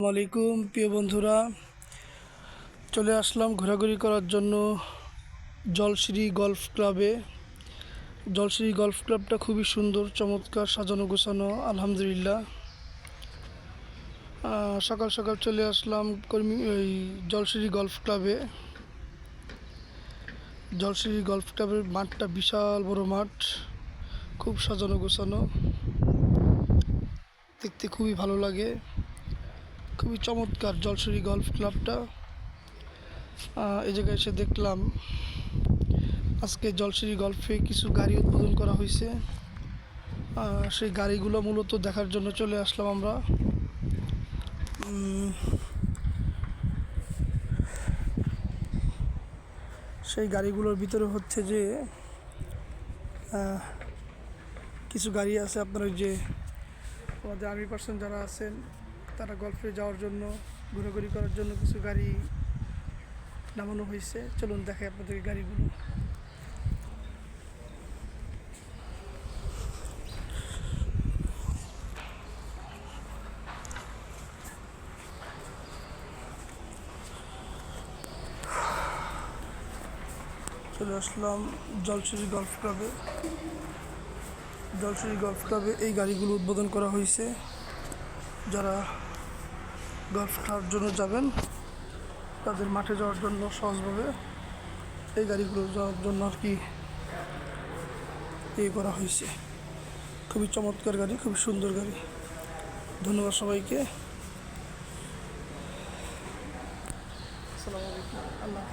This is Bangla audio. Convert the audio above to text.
আলাইকুম প্রিয় বন্ধুরা। চলে আসলাম ঘোরাঘুরি করার জন্য জলশ্রী গলফ ক্লাবে। জলশ্রী গলফ ক্লাবটা খুবই সুন্দর, চমৎকার, সাজানো গোছানো, আলহামদুলিল্লাহ। সকাল সকাল চলে আসলাম কর্মী ওই জলশ্রী গলফ ক্লাবে। জলশ্রী গলফ ক্লাবের মাঠটা বিশাল বড় মাঠ, খুব সাজানো গোছানো। দেখতে খুবই ভালো লাগে। খুবই চমৎকার জলসরি গলফ ক্লাবটা এই জায়গায় এসে দেখলাম, আজকে জলসরি গলফে কিছু গাড়ি উদ্বোধন করা হয়েছে। সেই গাড়িগুলো মূলত দেখার জন্য চলে আসলাম আমরা। সেই গাড়িগুলোর ভিতরে হচ্ছে যে কিছু গাড়ি আছে। আপনার ওই যে আমাদের আর্মি পার্সন যারা আছেন তারা গল্ফে যাওয়ার জন্য, ঘোরাঘুরি করার জন্য কিছু গাড়ি নামানো হয়েছে। চলুন দেখাই আপনাদের গাড়িগুলো। চলে আসলাম জলসরি গল্ফ ক্লাবে জলসরি গল্ফ ক্লাবে এই গাড়িগুলো উদ্বোধন করা হয়েছে। যারা গল্ফ খেলার জন্য যাবেন। তাদের মাঠে যাওয়ার জন্য সহজভাবে এই গাড়িগুলো যাওয়ার জন্য আর কি ইয়ে করা হয়েছে। খুবই চমৎকার গাড়ি, খুবই সুন্দর গাড়ি। ধন্যবাদ সবাইকে। আসসালামু আলাইকুম। আল্লাহ